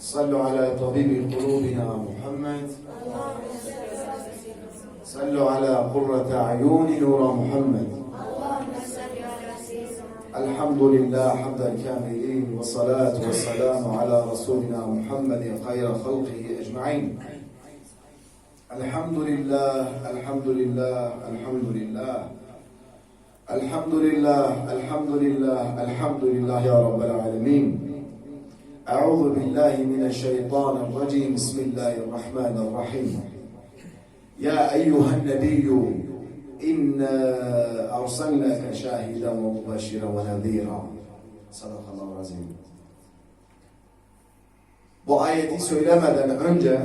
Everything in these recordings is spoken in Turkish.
صلوا على طبيب قلوبنا محمد. صلوا على قرة أعين نور محمد. الحمد لله حمد الكاملين والصلاة والسلام على رسولنا محمد خير خلقه أجمعين. الحمد لله الحمد لله الحمد لله. الحمد لله الحمد لله الحمد لله يا رب العالمين. أعوذ بالله من الشيطان الرجيم. بسم الله الرحمن الرحيم. يا أيها النبي إنا أرسلناك شاهدا ومبشرا ونذيرا. صدق الله العظيم. Bu ayeti söylemeden önce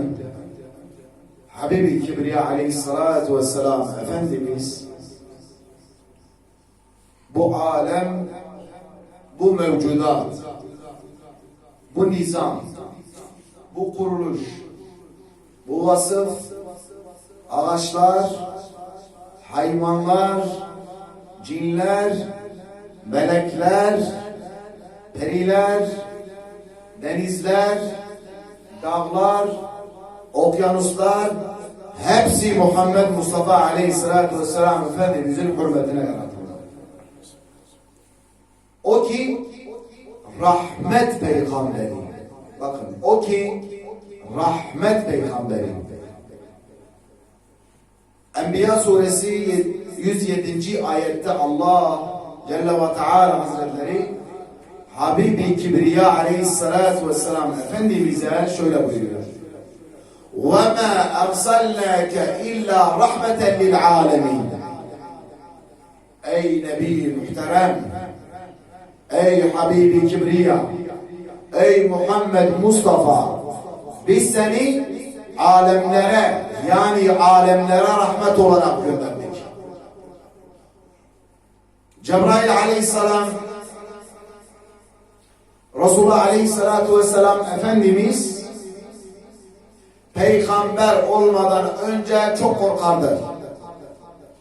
Habibi Kibriya aleyhissalatu vesselam Efendimiz bu alem, bu mevcudat, bu nizam, bu kuruluş, bu vasıf, ağaçlar, hayvanlar, cinler, melekler, periler, denizler, dağlar, okyanuslar, hepsi Muhammed Mustafa Aleyhisselatü Vesselam Efendimizin hürmetine yaratıldı. O ki rahmet peygamberi. Bakın o ki rahmet peygamberi. Enbiya suresi 107. ayette Allah Celle ve Teala Hazretleri Habibi Kibriya aleyhissalatu vesselam Efendimiz'e şöyle buyuruyor. وَمَا أَرْسَلْنَاكَ إِلَّا رَحْمَةً لِلْعَالَمِينَ Ey Nebi muhterem, ey Habibi Kibriya, ey Muhammed Mustafa, biz seni alemlere yani alemlere rahmet olarak gönderdik. Cebrail aleyhisselam Resulullah aleyhissalatu vesselam Efendimiz peygamber olmadan önce çok korkardı.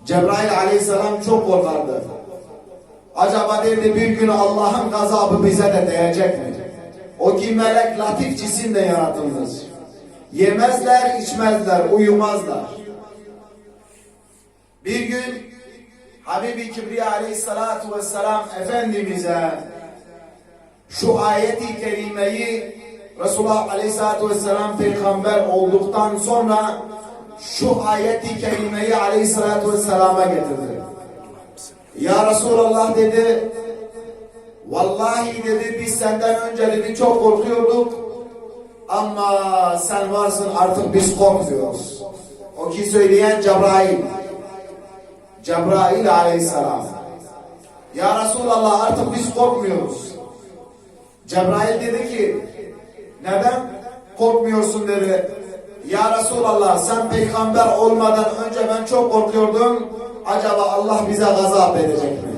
Cebrail aleyhisselam çok korkardı. Acaba derdi bir gün Allah'ın gazabı bize de değecek mi? O ki melek latif cisimle yaratılmış. Yemezler, içmezler, uyumazlar. Bir gün Habibi Kibriya aleyhissalatu vesselam Efendimiz'e şu ayeti kerimeyi Resulullah Aleyhisselatü Vesselam peygamber olduktan sonra şu ayeti kerimeyi Aleyhisselatü Vesselam'a getirdi. Ya Resulallah dedi Vallahi dedi biz senden önce dedi çok korkuyorduk ama sen varsın artık biz korkmuyoruz. O ki söyleyen Cebrail. Cebrail aleyhisselam. Ya Resulallah artık biz korkmuyoruz. Cebrail dedi ki neden korkmuyorsun dedi. Ya Resulallah sen peygamber olmadan önce ben çok korkuyordum Acaba Allah bize gazap edecek mi?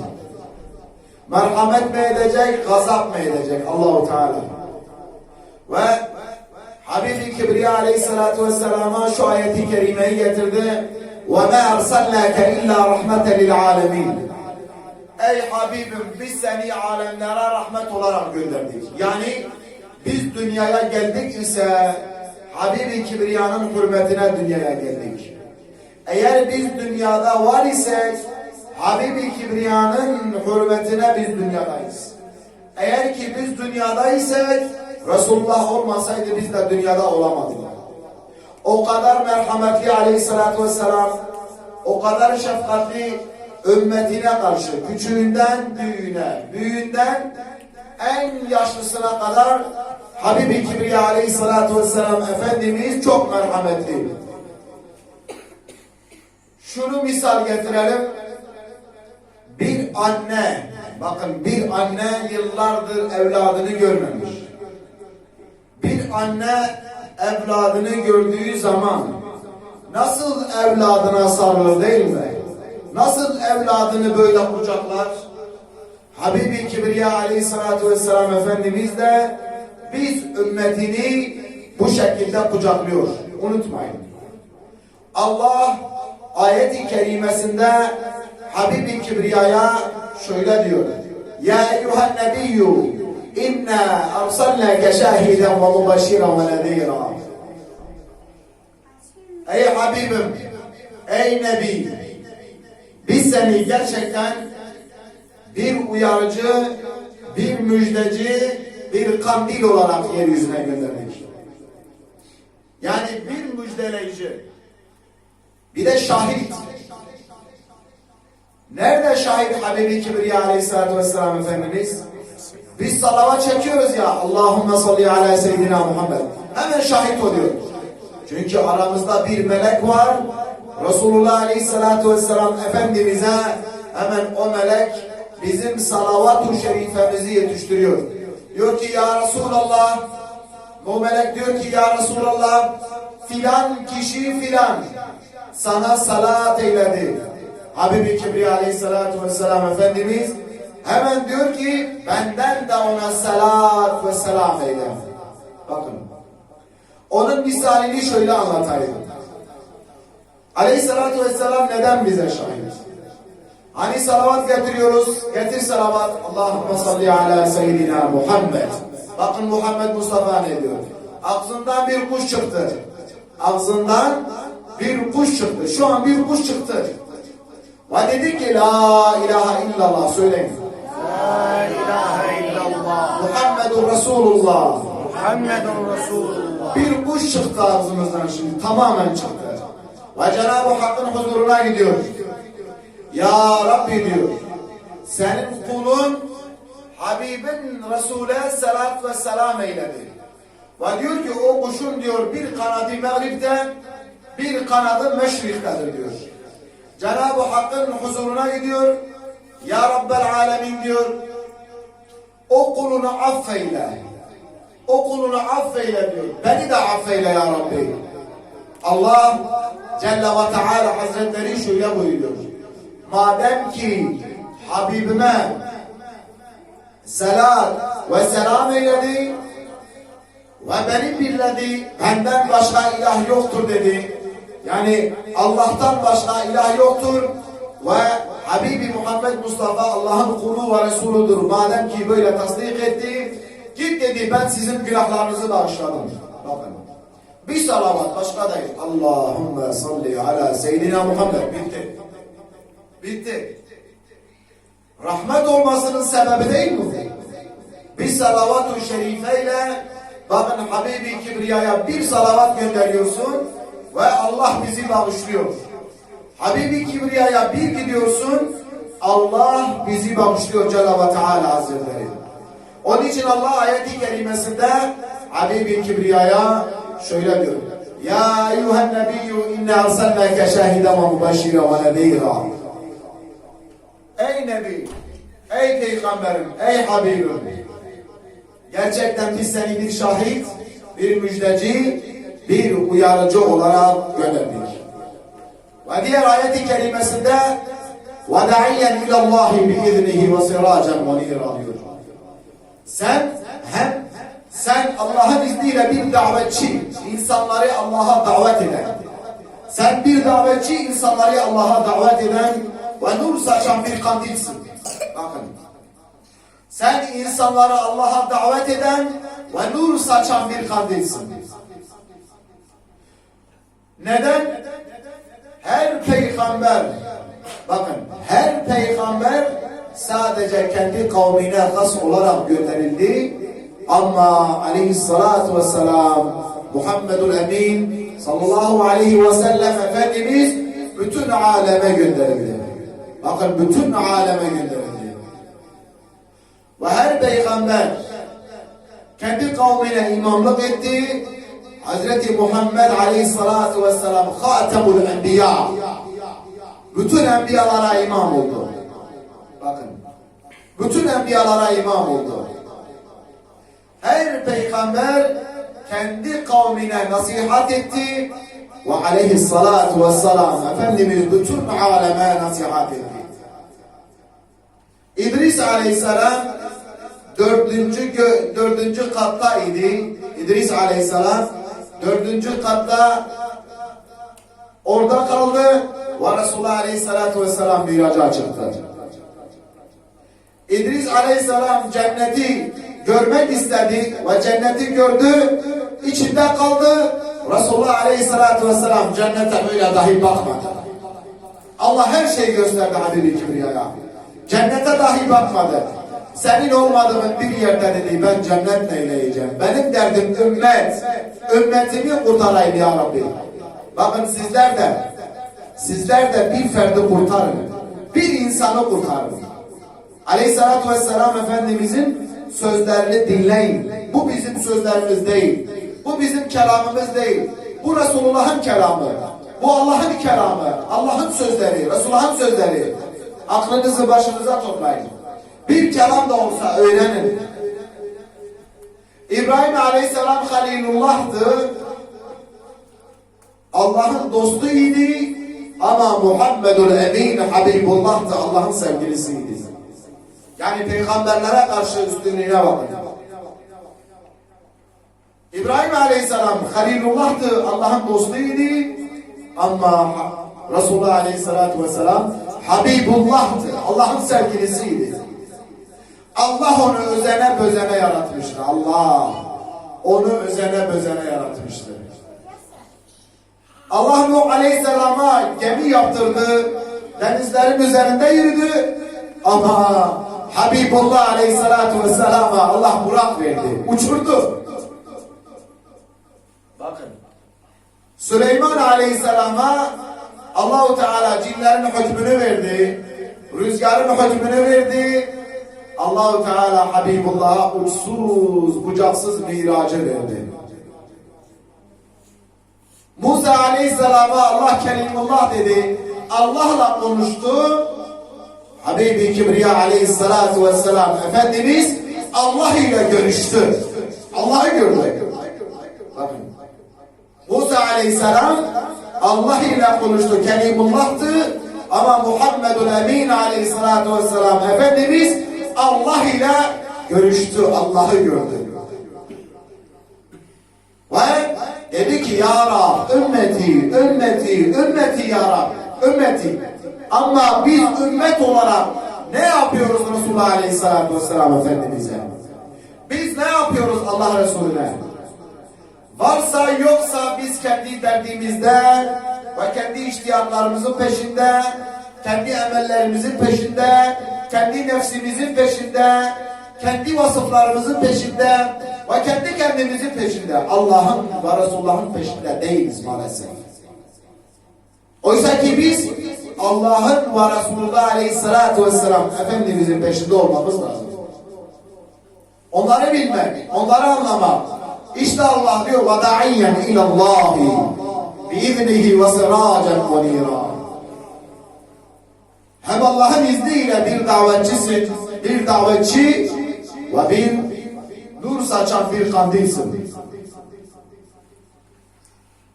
Merhamet mi edecek, gazap mı edecek Allahu Teala? Ve Habibi Kibriya Aleyhisselatü Vesselam'a şu ayeti kerimeyi getirdi. وَمَا أَرْسَلْنَاكَ إِلَّا رَحْمَةً لِلْعَالَمِينَ Ey Habibim biz seni alemlere rahmet olarak gönderdik. Yani biz dünyaya geldik ise Habibi Kibriya'nın hürmetine dünyaya geldik. Eğer biz dünyada var isek Habibi Kibriya'nın hürmetine biz dünyadayız. Eğer ki biz dünyadaysak Resulullah olmasaydı biz de dünyada olamazdık. O kadar merhametli aleyhissalatü vesselam, o kadar şefkatli ümmetine karşı küçüğünden büyüğüne, büyüğünden en yaşlısına kadar Habibi Kibriya aleyhissalatü vesselam Efendimiz çok merhametli. Şunu misal getirelim. Bir anne, bakın bir anne yıllardır evladını görmemiş. Bir anne evladını gördüğü zaman nasıl evladına sarılır değil mi? Nasıl evladını böyle kucaklar? Habibi Kibriya aleyhissalatu vesselam Efendimiz de biz ümmetini bu şekilde kucaklıyor. Unutmayın. Allah ayet-i kerimesinde Habibi Kibriya'ya şöyle diyor. Ya eyyuhen nebiyyü inna arsalnake şahiden ve mubashiran ve nedira. Ey Habibim, ey Nebi, biz seni gerçekten bir uyarıcı, bir müjdeci, bir kandil olarak yeryüzüne gönderdik. Yani bir müjdeleyici, bir de şahit. Nerede şahit Habibi Kibriya Aleyhisselatü Vesselam Efendimiz? Biz salavat çekiyoruz ya Allahümme salli ala seyyidina Muhammed. Hemen şahit oluyor. Çünkü aramızda bir melek var. Resulullah Aleyhisselatü Vesselam Efendimiz'e hemen o melek bizim salavat-ı şerifemizi yetiştiriyor. Diyor ki ya Resulallah o melek diyor ki ya Resulallah filan kişi filan sana salat eyledi. Habibi Kibriya Aleyhisselatü Vesselam Efendimiz hemen diyor ki benden de ona salat ve selam eyle. Bakın. Onun misalini şöyle anlatayım. Aleyhisselatü Vesselam neden bize şahit? Hani salavat getiriyoruz. Getir salavat. Allahümme salli ala seyyidina Muhammed. Bakın Muhammed Mustafa ne diyor? Ağzından bir kuş çıktı. Ağzından bir kuş çıktı. Şu an bir kuş çıktı. Ve dedi ki la ilahe illallah söyleyin. La ilahe illallah Muhammedun Resulullah. Muhammedun Resulullah Bir kuş çıktı ağzımızdan şimdi. Tamamen çıktı. Ve Cenab-ı Hakk'ın huzuruna gidiyor. Ya Rabbi diyor. Senin kulun Habibin Resul'e salat ve selam eyledi. Ve diyor ki o kuşun diyor bir kanadı mağripte bir kanadı meşriktedir diyor. Cenab-ı Hakk'ın huzuruna gidiyor. Ya Rabbel Alemin diyor. O kulunu affeyle. O kulunu affeyle diyor. Beni de affeyle ya Rabbi. Allah Celle ve Teala Hazretleri şöyle buyuruyor. Madem ki Habibime selat ve selam eyledi ve beni birledi, benden başka ilah yoktur dedi. Yani Allah'tan başka ilah yoktur ve Habibi Muhammed Mustafa Allah'ın kulu ve Resuludur. Madem ki böyle tasdik etti, git dedi ben sizin günahlarınızı bağışladım. Bakın. Bir salavat başka değil. Allahümme salli ala seyyidina Muhammed. Bitti. Bitti. Rahmet olmasının sebebi değil mi? Bir salavat-ı şerifeyle bakın Habibi Kibriya'ya bir salavat gönderiyorsun ve Allah bizi bağışlıyor. Habibi Kibriya'ya bir gidiyorsun Allah bizi bağışlıyor ve Teala Hazretleri. Onun için Allah ayeti kerimesinde Habibi Kibriya'ya şöyle diyor. Ya eyyühen nebiyyü inne arsalnake şahiden ve mübeşşire ve nedira. Ey Nebi, ey Peygamberim, ey Habibim. Gerçekten biz seni bir şahit, bir müjdeci, bir uyarıcı olarak gönderdik. Ve diğer ayeti kerimesinde وَدَعِيًّا اِلَى اللّٰهِ بِاِذْنِهِ وَسِرَاجًا مُنِيرًا diyor. Sen hem sen Allah'ın izniyle bir davetçi, insanları Allah'a davet eden. Sen bir davetçi, insanları Allah'a davet eden ve nur saçan bir kandilsin. Bakın. Sen insanları Allah'a davet eden ve nur saçan bir kandilsin. Neden? Her peygamber, bakın her peygamber sadece kendi kavmine has olarak gönderildi. Ama aleyhissalatu vesselam Muhammedul Emin sallallahu aleyhi ve sellem Efendimiz bütün aleme gönderildi. Bakın bütün aleme gönderildi. Ve her peygamber kendi kavmine imamlık etti. Hazreti Muhammed Aleyhissalatu vesselam Hatemul Enbiya. Bütün enbiyalara imam oldu. Bakın. Bütün enbiyalara imam oldu. Her peygamber kendi kavmine nasihat etti ve aleyhissalatu vesselam Efendimiz bütün aleme nasihat etti. İdris aleyhisselam dördüncü, dördüncü katta idi. İdris aleyhisselam dördüncü katta orada kaldı ve Resulullah aleyhissalatu vesselam miraca çıktı. İdris aleyhisselam cenneti görmek istedi ve cenneti gördü, içinde kaldı. Resulullah Aleyhisselatü Vesselam cennete böyle dahi bakmadı. Allah her şeyi gösterdi Habibi Kibriya'ya. Cennete dahi bakmadı. Senin olmadığın bir yerde dedi ben cennet neyleyeceğim. Benim derdim ümmet. Ümmetimi kurtarayım ya Rabbi. Bakın sizler de sizler de bir ferdi kurtarın. Bir insanı kurtarın. Aleyhissalatü vesselam Efendimizin sözlerini dinleyin. Bu bizim sözlerimiz değil. Bu bizim kelamımız değil. Bu Resulullah'ın kelamı. Bu Allah'ın kelamı. Allah'ın sözleri. Resulullah'ın sözleri. Aklınızı başınıza toplayın. Bir kelam da olsa öğrenin. İbrahim Aleyhisselam Halilullah'tı. Allah'ın dostuydu ama Muhammedul Emin Habibullah'tı Allah'ın sevgilisiydi. Yani peygamberlere karşı üstünlüğüne bakın. İbrahim Aleyhisselam Halilullah'tı Allah'ın dostuydu ama Resulullah Aleyhisselatü Vesselam Habibullah'tı Allah'ın sevgilisiydi. Allah onu özene bözene yaratmıştı. Allah onu özene bözene yaratmıştı. Allah Nuh Aleyhisselam'a gemi yaptırdı. Denizlerin üzerinde yürüdü. Ama Habibullah Aleyhisselatü Vesselam'a Allah Burak verdi. Uçurdu. Bakın. Süleyman Aleyhisselam'a Allahu Teala cinlerin hükmünü verdi. Rüzgarın hükmünü verdi. Allahu Teala Habibullah'a uçsuz, bucaksız miracı verdi. Musa Aleyhisselam'a Allah Kelimullah dedi. Allah'la konuştu. Habibi Kibriya Aleyhisselatü Vesselam Efendimiz Allah ile görüştü. Allah'ı gördü. Bakın. Musa Aleyhisselam Allah ile konuştu. Kelimullah'tı. Ama Muhammedul Emin Aleyhisselatü Vesselam Efendimiz Allah ile görüştü. Allah'ı gördü. Ve dedi ki ya Rab ümmeti, ümmeti, ümmeti ya Rab, ümmeti. Ama biz ümmet olarak ne yapıyoruz Resulullah Aleyhisselatü Vesselam Efendimiz'e? Biz ne yapıyoruz Allah Resulüne? Varsa yoksa biz kendi derdimizde ve kendi iştiyaklarımızın peşinde, kendi emellerimizin peşinde, kendi nefsimizin peşinde, kendi vasıflarımızın peşinde ve kendi kendimizin peşinde. Allah'ın ve Resulullah'ın peşinde değiliz maalesef. Oysa ki biz Allah'ın ve Resulullah Aleyhisselatü Vesselam Efendimizin peşinde olmamız lazım. Onları bilmek, onları anlamak. İşte Allah diyor وَدَعِيًّا اِلَى اللّٰهِ بِاِذْنِهِ وَسِرَاجًا مُنِيرًا hem Allah'ın izniyle bir davetçisin, bir davetçi ve bir nur saçan bir kandilsin.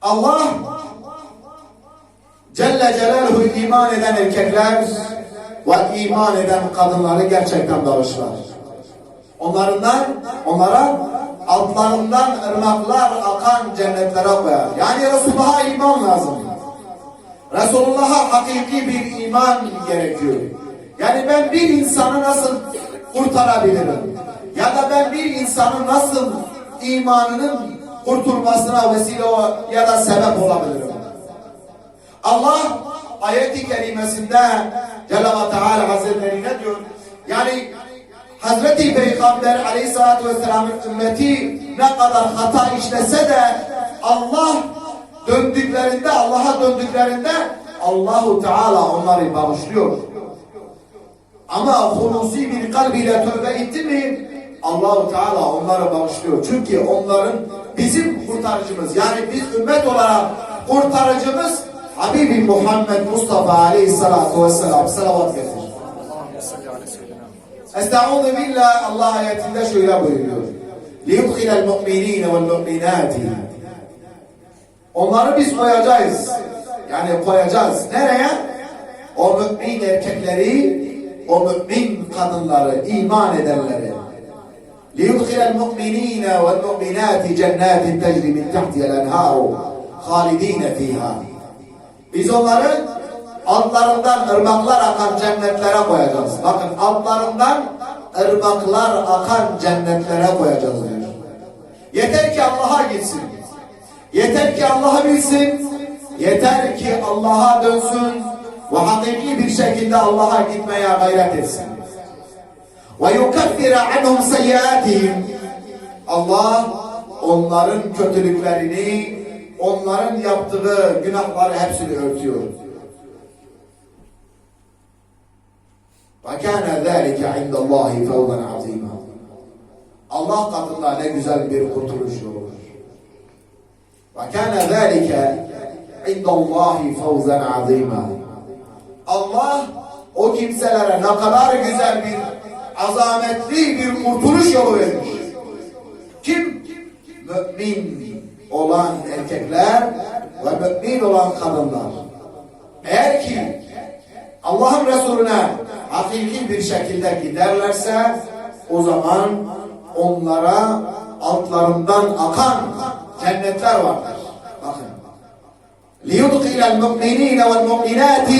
Allah Celle Celaluhu iman eden erkekler ve iman eden kadınları gerçekten bağışlar. Onlarından, onlara altlarından ırmaklar akan cennetlere koyar. Yani Resulullah'a iman lazım. Resulullah'a hakiki bir iman gerekiyor. Yani ben bir insanı nasıl kurtarabilirim? Ya da ben bir insanın nasıl imanının kurtulmasına vesile ya da sebep olabilirim? Allah ayet-i kerimesinde Celle ve Teala Hazretleri ne diyor? Yani Hazreti Peygamber Aleyhisselatü Vesselam'ın ümmeti ne kadar hata işlese de Allah döndüklerinde, Allah'a döndüklerinde Allahu Teala onları bağışlıyor. Ama hulusi bir kalbiyle tövbe etti mi Allahu Teala onları bağışlıyor. Çünkü onların bizim kurtarıcımız yani biz ümmet olarak kurtarıcımız Habibi Muhammed Mustafa Aleyhisselatü Vesselam salavat getirir. Estaizu billah Allah ayetinde şöyle buyuruyor. لِيُدْخِلَ الْمُؤْمِنِينَ وَالْمُؤْمِنَاتِ Onları biz koyacağız. Yani koyacağız. Nereye? O mümin erkekleri, o mümin kadınları, iman edenleri. لِيُدْخِلَ الْمُؤْمِنِينَ وَالْمُؤْمِنَاتِ جَنَّاتٍ تَجْرِ مِنْ تَحْتِهَا الْاَنْهَارُ خَالِد۪ينَ ف۪يهَا Biz onları altlarından ırmaklar akan cennetlere koyacağız. Bakın altlarından ırmaklar akan cennetlere koyacağız diyor. Yeter ki Allah'a gitsin. Yeter ki Allah'ı bilsin. Yeter ki Allah'a dönsün ve hakiki bir şekilde Allah'a gitmeye gayret etsin. Ve yukaffira anhum seyyiatihim. Allah onların kötülüklerini, onların yaptığı günahları hepsini örtüyor. وَكَانَ ذَٰلِكَ عِنْدَ اللّٰهِ فَوْضًا عَظِيمًا Allah katında ne güzel bir kurtuluş yoludur. وَكَانَ ذَٰلِكَ عِنْدَ اللّٰهِ فَوْزًا عَظِيمًا Allah o kimselere ne kadar güzel bir azametli bir kurtuluş yolu vermiş. Kim? Mümin olan erkekler ve mümin olan kadınlar. Eğer ki Allah'ın Resulüne hakiki bir şekilde giderlerse o zaman onlara altlarından akan cennetler vardır. Bakın. لِيُدْخِلَ الْمُؤْمِنِينَ وَالْمُؤْمِنَاتِ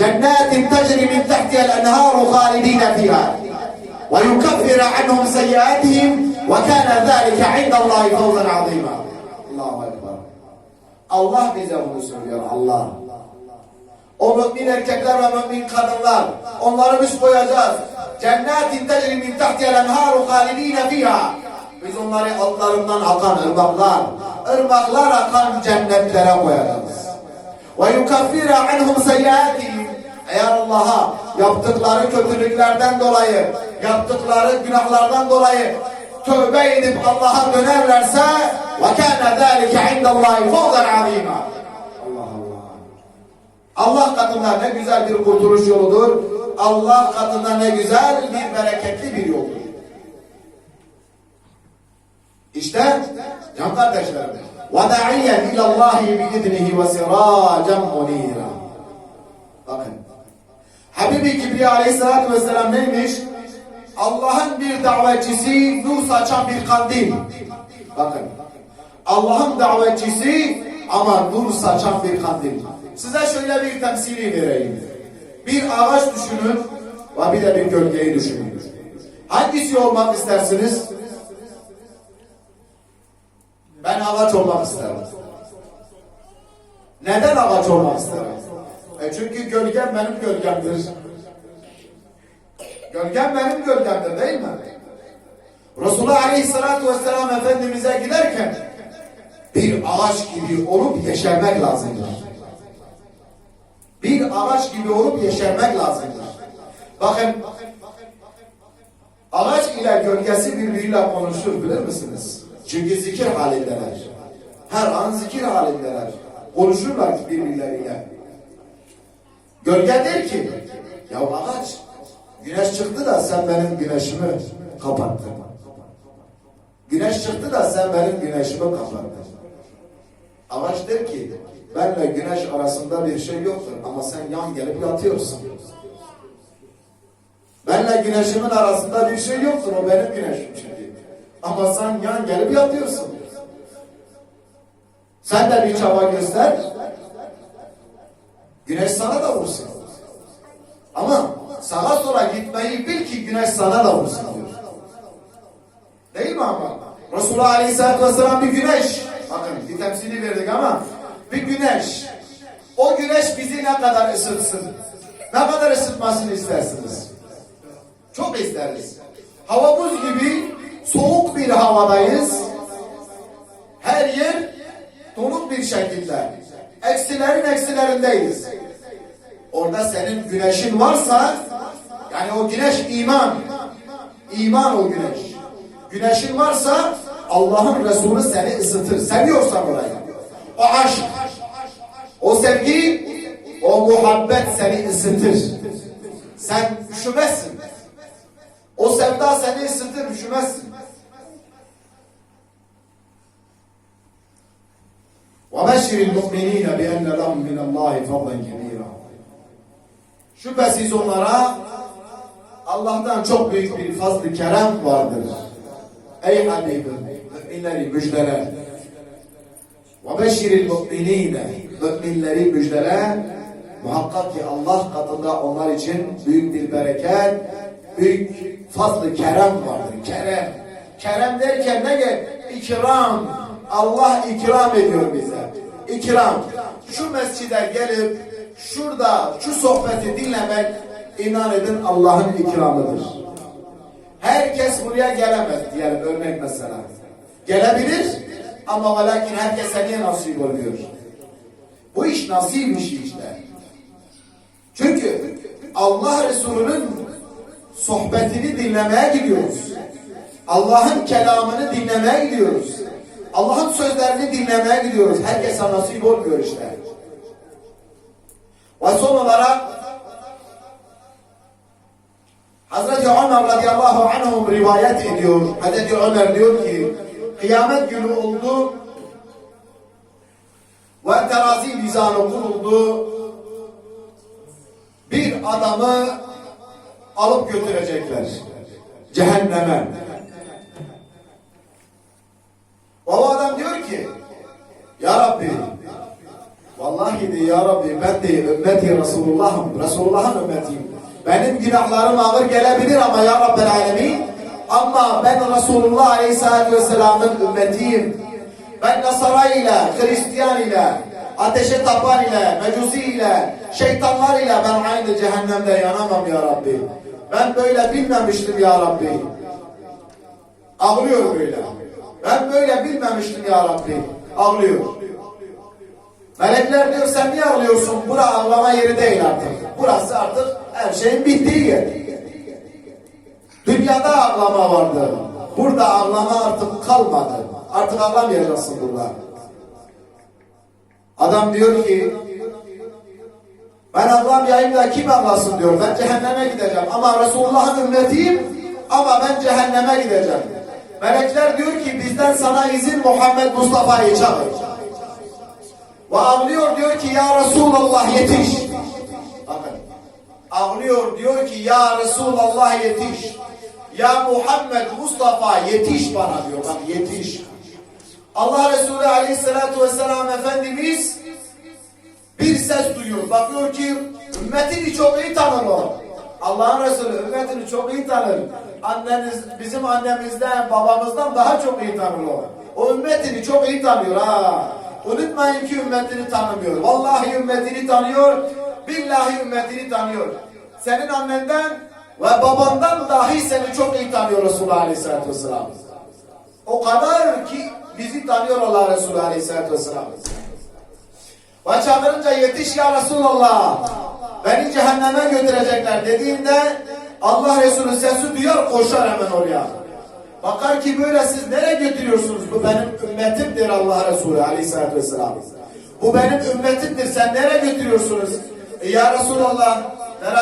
جَنَّاتٍ تَجْرِ مِنْ تَحْتِهَا الْأَنْهَارُ خَالِدِينَ فِيهَا وَيُكَفِّرَ عَنْهُمْ سَيِّئَاتِهِمْ وَكَانَ ذَلِكَ عِنْدَ اللّٰهِ فَوْزًا عَظِيمًا Allahu Ekber. Allah bize bunu söylüyor. Allah. O mümin erkekler ve mümin kadınlar. Onları biz koyacağız. Cennetin tecri min tahtiyel enharu halidine fiha. Biz onları altlarından akan ırmaklar, ırmaklar akan cennetlere koyacağız. Ve yukaffira anhum seyyiatihim. Eğer Allah'a yaptıkları kötülüklerden dolayı, yaptıkları günahlardan dolayı tövbe edip Allah'a dönerlerse ve kâne zâlike indallâhi fawzan azîmâ. Allah Allah. Allah katında ne güzel bir kurtuluş yoludur. Allah katında ne güzel bir bereketli bir yoldur. İşte can kardeşlerim. وَدَعِيًّا اِلَى اللّٰهِ بِاِذْنِهِ وَسِرَاجًا مُنِيرًا Bakın. Habibi Kibriya aleyhissalatü vesselam neymiş? Allah'ın bir davetçisi, nur saçan bir kandil. Bakın. Allah'ın davetçisi ama nur saçan bir kandil. Size şöyle bir temsili vereyim. Bir ağaç düşünün ve bir de bir gölgeyi düşünün. Hangisi olmak istersiniz? Ağaç olmak isterim. Neden ağaç olmak isterim? E çünkü gölgem benim gölgemdir. Gölgem benim gölgemdir değil mi? Resulullah Aleyhisselatü Vesselam Efendimiz'e giderken bir ağaç gibi olup yeşermek lazımdır. Bir ağaç gibi olup yeşermek lazımdır. Bakın ağaç ile gölgesi birbiriyle konuşur bilir misiniz? Çünkü zikir halindeler. Her an zikir halindeler. Konuşurlar birbirleriyle. Gölge der ki ya ağaç güneş çıktı da sen benim güneşimi kapattın. Güneş çıktı da sen benim güneşimi kapattın. Ağaç der ki benle güneş arasında bir şey yoktur ama sen yan gelip yatıyorsun. Benle güneşimin arasında bir şey yoktur o benim güneşim. Ama sen yan gelip yatıyorsun. Sen de bir çaba göster. Güneş sana da vursun. Ama sağa sola gitmeyi bil ki güneş sana da vursun. Değil mi ama? Resulullah Aleyhisselatü Vesselam bir güneş. Bakın bir temsili verdik ama bir güneş. O güneş bizi ne kadar ısıtsın? Ne kadar ısıtmasını istersiniz? Çok isteriz. Hava buz gibi soğuk bir havadayız. Her yer donuk bir şekilde. Eksilerin eksilerindeyiz. Orada senin güneşin varsa yani o güneş iman. İman o güneş. Güneşin varsa Allah'ın Resulü seni ısıtır. Seviyorsan orayı. O aşk, o sevgi, o muhabbet seni ısıtır. Sen üşümezsin. O sevda seni ısıtır, üşümezsin. وَبَشِّرِ الْمُؤْمِنِينَ بِأَنَّ لَهُمْ مِنَ اللّٰهِ فَضْلًا كَبِيرًا Şüphesiz onlara Allah'tan çok büyük bir fazl-ı kerem vardır. Ey Habibim, müminleri müjdele. وَبَشِّرِ الْمُؤْمِنِينَ Müminleri müjdele. Muhakkak ki Allah katında onlar için büyük bir bereket, büyük fazlı kerem vardır. Kerem. Kerem derken ne gel? İkram. Allah ikram ediyor bize. İkram. Şu mescide gelip şurada şu sohbeti dinlemek inan edin Allah'ın ikramıdır. Herkes buraya gelemez diyelim örnek mesela. Gelebilir ama ve lakin herkese niye nasip oluyor? Bu iş nasip işi işte. Çünkü Allah Resulü'nün sohbetini dinlemeye gidiyoruz. Allah'ın kelamını dinlemeye gidiyoruz. Allah'ın sözlerini dinlemeye gidiyoruz. Herkese nasip olmuyor işte. Ve son olarak Hazreti Ömer radıyallahu anhum rivayet ediyor. Hazreti Ömer diyor ki kıyamet günü oldu ve terazi mizanı kuruldu. Bir adamı alıp götürecekler. Cehenneme. Ya Rabbi ben de ümmeti Resulullah'ım. Resulullah'ın ümmetiyim. Benim günahlarım ağır gelebilir ama Ya Rabbel Alemin ama ben Resulullah Aleyhisselatü Vesselam'ın ümmetiyim. Ben Nasara ile, Hristiyan ile, ateşe tapan ile, mecusi ile, şeytanlar ile ben aynı cehennemde yanamam Ya Rabbi. Ben böyle bilmemiştim Ya Rabbi. Ağlıyor böyle. Ben böyle bilmemiştim Ya Rabbi. Ağlıyor. Melekler diyor sen niye ağlıyorsun? Bura ağlama yeri değil artık. Burası artık her şeyin bittiği yer. Dünyada ağlama vardı. Burada ağlama artık kalmadı. Artık ağlamayacaksın burada. Adam diyor ki ben ağlamayayım da kim ağlasın diyor. Ben cehenneme gideceğim. Ama Resulullah'ın ümmetiyim ama ben cehenneme gideceğim. Melekler diyor ki bizden sana izin Muhammed Mustafa'yı çağır. Ve ağlıyor diyor ki ya Resulallah yetiş. Bakın. Ağlıyor diyor ki ya Resulallah yetiş. Ya Muhammed Mustafa yetiş bana diyor. Bak yetiş. Allah Resulü Aleyhisselatü Vesselam Efendimiz bir ses duyuyor. Bakıyor ki ümmetini çok iyi tanır o. Allah'ın Resulü ümmetini çok iyi tanır. Anneniz, bizim annemizden, babamızdan daha çok iyi tanır o. O ümmetini çok iyi tanıyor ha. Unutmayın ki ümmetini tanımıyor. Vallahi ümmetini tanıyor. Billahi ümmetini tanıyor. Senin annenden ve babandan dahi seni çok iyi tanıyor Resulullah Aleyhisselatü Vesselam. O kadar ki bizi tanıyor Allah Resulü Aleyhisselatü Vesselam. Ve çağırınca yetiş ya Resulallah. Beni cehenneme götürecekler dediğinde Allah Resulü sesi duyar koşar hemen oraya. Bakar ki böyle siz nereye götürüyorsunuz? Bu benim ümmetimdir Allah Resulü Aleyhisselatü Vesselam. Bu benim ümmetimdir. Sen nereye götürüyorsunuz? E, ya Resulallah